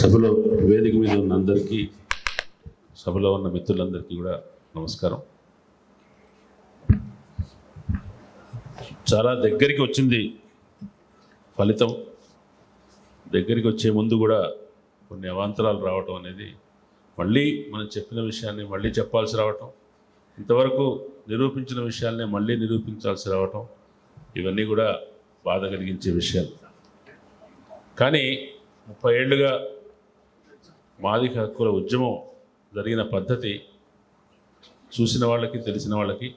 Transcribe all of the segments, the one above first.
సభలో వేదిక మీద ఉన్న అందరికీ సభలో ఉన్న మిత్రులందరికీ కూడా నమస్కారం. చాలా దగ్గరికి వచ్చింది ఫలితం. దగ్గరికి వచ్చే ముందు కూడా కొన్ని అవాంతరాలు రావటం అనేది మళ్ళీ మనం చెప్పిన విషయాన్ని మళ్ళీ చెప్పాల్సి రావటం ఇంతవరకు నిరూపించిన విషయాల్ని మళ్ళీ నిరూపించాల్సి రావటం ఇవన్నీ కూడా బాధ కలిగించే విషయాలు. కానీ ముప్పై ఏళ్ళుగా మాదిక హక్కుల ఉద్యమం జరిగిన పద్ధతి చూసిన వాళ్ళకి తెలిసిన వాళ్ళకి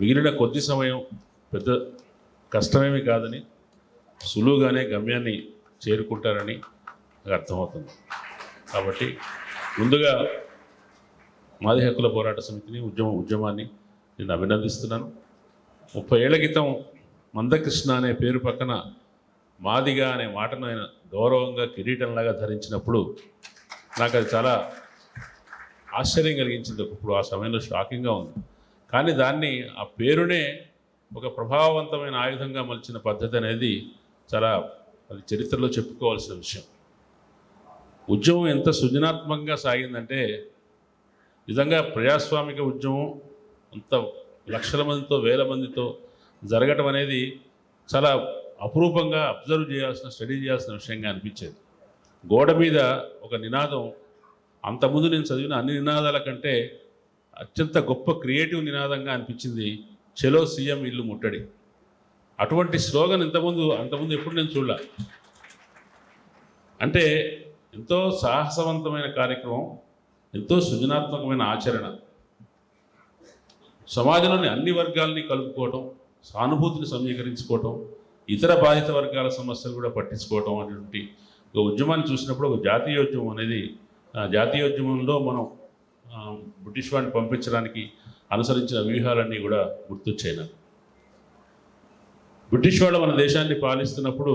మిగిలిన కొద్ది సమయం పెద్ద కష్టమేమి కాదని సులువుగానే గమ్యాన్ని చేరుకుంటారని నాకు అర్థమవుతుంది. కాబట్టి ముందుగా మాది హక్కుల పోరాట సమితిని ఉద్యమ ఉద్యమాన్ని నేను అభినందిస్తున్నాను. ముప్పై ఏళ్ళ క్రితం మందకృష్ణ అనే పేరు పక్కన మాదిగా అనే మాటను ఆయన గౌరవంగా కిరీటంలాగా ధరించినప్పుడు నాకు అది చాలా ఆశ్చర్యం కలిగించింది. ఇప్పుడు ఆ సమయంలో షాకింగ్గా ఉంది. కానీ దాన్ని ఆ పేరునే ఒక ప్రభావవంతమైన ఆయుధంగా మలిచిన పద్ధతి అనేది చాలా అది చరిత్రలో చెప్పుకోవాల్సిన విషయం. ఉద్యమం ఎంత సృజనాత్మకంగా సాగిందంటే నిజంగా ప్రజాస్వామిక ఉద్యమం అంత లక్షల మందితో వేల మందితో జరగటం అనేది చాలా అపురూపంగా అబ్జర్వ్ చేయాల్సిన స్టడీ చేయాల్సిన విషయంగా అనిపించేది. గోడ మీద ఒక నినాదం అంతకుముందు నేను చదివిన అన్ని నినాదాల కంటే అత్యంత గొప్ప క్రియేటివ్ నినాదంగా అనిపించింది చెలో సీఎం ఇల్లు ముట్టడి. అటువంటి స్లోగన్ ఇంతకుముందు అంతకుముందు ఎప్పుడు నేను చూడలే. అంటే ఎంతో సాహసవంతమైన కార్యక్రమం ఎంతో సృజనాత్మకమైన ఆచరణ. సమాజంలోని అన్ని వర్గాల్ని కలుపుకోవటం సానుభూతిని సమీకరించుకోవటం ఇతర బాధిత వర్గాల సమస్యలు కూడా పట్టించుకోవటం అనేటువంటి ఒక ఉద్యమాన్ని చూసినప్పుడు ఒక జాతీయోద్యమం అనేది జాతీయోద్యమంలో మనం బ్రిటిష్ వాడిని పంపించడానికి అనుసరించిన వ్యూహాలన్నీ కూడా గుర్తొచ్చాయి నాకు. బ్రిటిష్ వాళ్ళు మన దేశాన్ని పాలిస్తున్నప్పుడు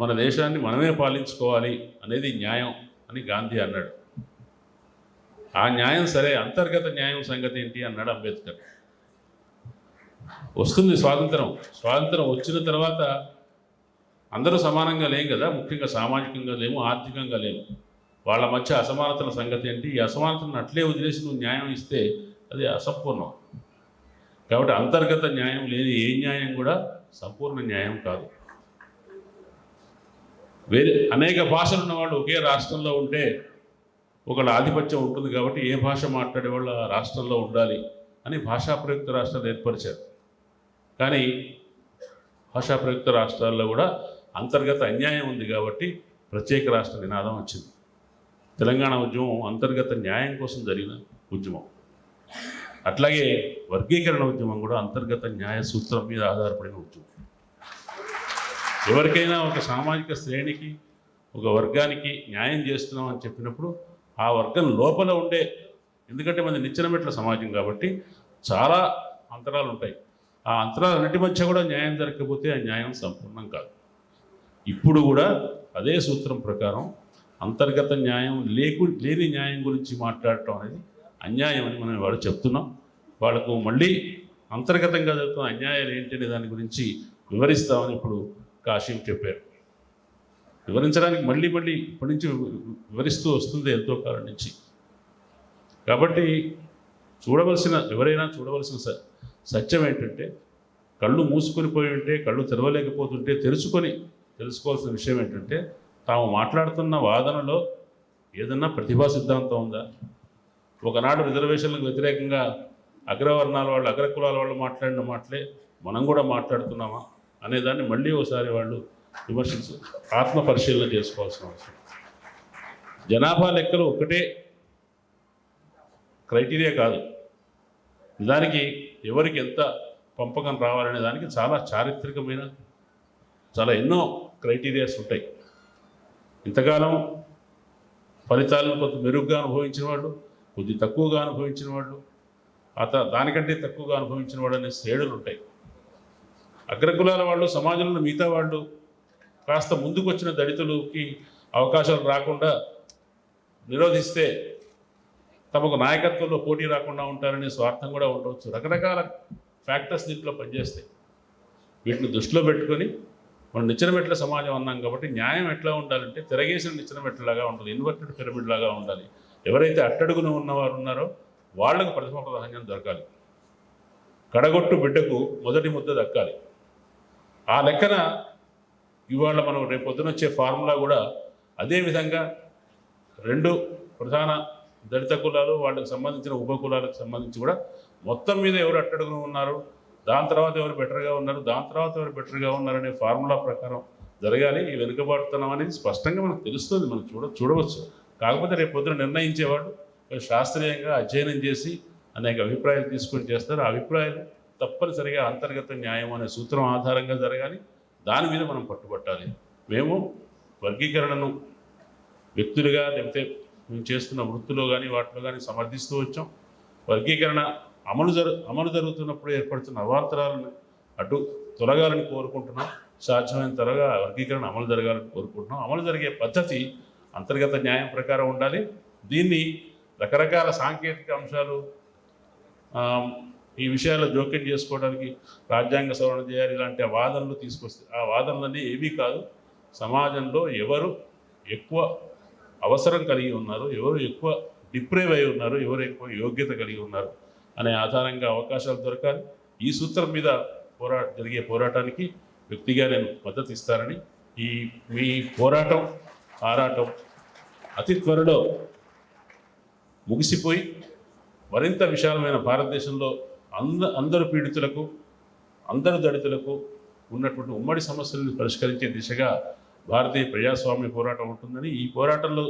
మన దేశాన్ని మనమే పాలించుకోవాలి అనేది న్యాయం అని గాంధీ అన్నాడు. ఆ న్యాయం సరే అంతర్గత న్యాయం సంగతి ఏంటి? అన్నాడు అంబేద్కర్. వస్తుంది స్వాతంత్రం. స్వాతంత్రం వచ్చిన తర్వాత అందరూ సమానంగా లేం కదా? ముఖ్యంగా సామాజికంగా లేము ఆర్థికంగా లేము. వాళ్ళ మధ్య అసమానతల సంగతి ఏంటి? ఈ అసమానతను అట్లే వదిలేసి నువ్వు న్యాయం ఇస్తే అది అసంపూర్ణం. కాబట్టి అంతర్గత న్యాయం లేని ఏ న్యాయం కూడా సంపూర్ణ న్యాయం కాదు. వేరే అనేక భాషలు ఉన్నవాళ్ళు ఒకే రాష్ట్రంలో ఉంటే ఒకళ్ళ ఆధిపత్యం ఉంటుంది కాబట్టి ఏ భాష మాట్లాడే వాళ్ళు ఆ రాష్ట్రంలో ఉండాలి అని భాషా ప్రయుక్త రాష్ట్రాలు ఏర్పరిచారు. కానీ భాషా ప్రయుక్త రాష్ట్రాల్లో కూడా అంతర్గత అన్యాయం ఉంది కాబట్టి ప్రత్యేక రాష్ట్ర నినాదం వచ్చింది. తెలంగాణ ఉద్యమం అంతర్గత న్యాయం కోసం జరిగిన ఉద్యమం. అట్లాగే వర్గీకరణ ఉద్యమం కూడా అంతర్గత న్యాయ సూత్రం మీద ఆధారపడిన ఉద్యమం. ఎవరికైనా ఒక సామాజిక శ్రేణికి ఒక వర్గానికి న్యాయం చేస్తున్నాం అని చెప్పినప్పుడు ఆ వర్గం లోపల ఉండే ఎందుకంటే మన నిచ్చెనమెట్ల సమాజం కాబట్టి చాలా అంతరాలు ఉంటాయి. ఆ అంతరాలన్నిటి మధ్య కూడా న్యాయం జరగకపోతే ఆ న్యాయం సంపూర్ణం కాదు. ఇప్పుడు కూడా అదే సూత్రం ప్రకారం అంతర్గత న్యాయం లేకు లేని న్యాయం గురించి మాట్లాడటం అనేది అన్యాయం అని మనం వాళ్ళు చెప్తున్నాం. వాళ్ళకు మళ్ళీ అంతర్గతంగా జరుగుతున్న అన్యాయాలు ఏంటనే దాని గురించి వివరిస్తామని ఇప్పుడు కాశీం చెప్పారు. వివరించడానికి మళ్ళీ మళ్ళీ ఇప్పటి నుంచి వివరిస్తూ వస్తుంది ఎంతో కాలం నుంచి. కాబట్టి చూడవలసిన ఎవరైనా చూడవలసిన సత్యం ఏంటంటే కళ్ళు మూసుకొని పోయి ఉంటే కళ్ళు తెరవలేకపోతుంటే తెరుచుకొని తెలుసుకోవాల్సిన విషయం ఏంటంటే తాము మాట్లాడుతున్న వాదనలో ఏదన్నా ప్రతిభా సిద్ధాంతం ఉందా? ఒకనాడు రిజర్వేషన్లకు వ్యతిరేకంగా అగ్రవర్ణాల వాళ్ళు అగ్రకులాల వాళ్ళు మాట్లాడిన మాటలే మనం కూడా మాట్లాడుతున్నామా? అనేదాన్ని మళ్ళీ ఒకసారి వాళ్ళు విమర్శించు ఆత్మ పరిశీలన చేసుకోవాల్సిన అవసరం. జనాభా లెక్కలు ఒకటే క్రైటీరియా కాదు. నిజానికి ఎవరికి ఎంత పంపకం రావాలనే దానికి చాలా చారిత్రకమైన చాలా ఎన్నో క్రైటీరియాస్ ఉంటాయి. ఇంతకాలం ఫలితాలను కొంత మెరుగ్గా అనుభవించిన వాళ్ళు కొద్ది తక్కువగా అనుభవించిన వాళ్ళు అత దానికంటే తక్కువగా అనుభవించిన వాళ్ళు అనే శ్రేణులు ఉంటాయి. అగ్రకులాల వాళ్ళు సమాజంలో మిగతా వాళ్ళు కాస్త ముందుకు వచ్చిన దళితులకి అవకాశాలు రాకుండా నిరోధిస్తే తమకు నాయకత్వంలో పోటీ రాకుండా ఉంటారనే స్వార్థం కూడా ఉండవచ్చు. రకరకాల ఫ్యాక్టర్స్ దీంట్లో పనిచేస్తాయి. వీటిని దృష్టిలో పెట్టుకొని మనం నిచ్చెన మెట్ల సమాజం అన్నాం కాబట్టి న్యాయం ఎట్లా ఉండాలంటే తిరగేసిన నిచ్చెన మెట్లలాగా ఉండాలి ఇన్వర్టెడ్ పిరమిడ్ లాగా ఉండాలి. ఎవరైతే అట్టడుగున ఉన్నవారు ఉన్నారో వాళ్ళకు ప్రథమ ప్రాధాన్యం దొరకాలి. కడగొట్టు బిడ్డకు మొదటి ముద్ద దక్కాలి. ఆ లెక్కన ఇవాళ మనం రేపు పొద్దున వచ్చే ఫార్ములా కూడా అదే విధంగా రెండు ప్రధాన దళిత కులాలు వాళ్ళకి సంబంధించిన ఉప కులాలకు సంబంధించి కూడా మొత్తం మీద ఎవరు అట్టడుగున ఉన్నారు? దాని తర్వాత ఎవరు బెటర్గా ఉన్నారు? దాని తర్వాత ఎవరు బెటర్గా ఉన్నారనే ఫార్ములా ప్రకారం జరగాలి. ఈ వెనుకబాటుతనం అనేది స్పష్టంగా మనకు తెలుస్తుంది. మనం చూడ చూడవచ్చు. కాకపోతే రేపు పొద్దున నిర్ణయించేవాడు శాస్త్రీయంగా అధ్యయనం చేసి అనేక అభిప్రాయాలు తీసుకొని చేస్తారు. ఆ అభిప్రాయాలు తప్పనిసరిగా అంతర్గత న్యాయం అనే సూత్రం ఆధారంగా జరగాలి. దాని మీద మనం పట్టుబట్టాలి. మేము వర్గీకరణను వ్యక్తులుగా లేకపోతే మేము చేస్తున్న వృత్తిలో కానీ వాటిలో కానీ సమర్థిస్తూ వచ్చాం. వర్గీకరణ అమలు జరు అమలు జరుగుతున్నప్పుడు ఏర్పడుతున్న అవాంతరాలను అటు తొలగాలని కోరుకుంటున్నాం. సాధ్యమైన త్వరగా వర్గీకరణ అమలు జరగాలని కోరుకుంటున్నాం. అమలు జరిగే పద్ధతి అంతర్గత న్యాయం ప్రకారం ఉండాలి. దీన్ని రకరకాల సాంకేతిక అంశాలు ఈ విషయాల్లో జోక్యం చేసుకోవడానికి రాజ్యాంగ సవరణ చేయాలి. ఇలాంటి వాదనలు తీసుకొస్తే ఆ వాదనలన్నీ ఏవీ కాదు. సమాజంలో ఎవరు ఎక్కువ అవసరం కలిగి ఉన్నారు ఎవరు ఎక్కువ డిప్రైవ్ అయి ఉన్నారు ఎవరు ఎక్కువ యోగ్యత కలిగి ఉన్నారు అనే ఆధారంగా అవకాశాలు దొరకాలి. ఈ సూత్రం మీద పోరా జరిగే పోరాటానికి వ్యక్తిగా నేను మద్దతు ఇస్తానని ఈ మీ పోరాటం ఆరాటం అతి త్వరలో ముగిసిపోయి మరింత విశాలమైన భారతదేశంలో అంద అందరు పీడితులకు అందరు దళితులకు ఉన్నటువంటి ఉమ్మడి సమస్యలను పరిష్కరించే దిశగా భారతీయ ప్రజాస్వామ్య పోరాటం ఉంటుందని ఈ పోరాటంలో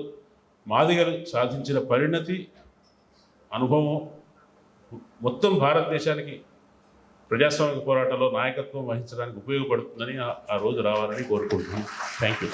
మాదిగలు సాధించిన పరిణతి అనుభవం మొత్తం భారతదేశానికి ప్రజాస్వామిక పోరాటంలో నాయకత్వం వహించడానికి ఉపయోగపడుతుందని ఆ- ఆ రోజు రావాలని కోరుకుంటున్నాను. Thank you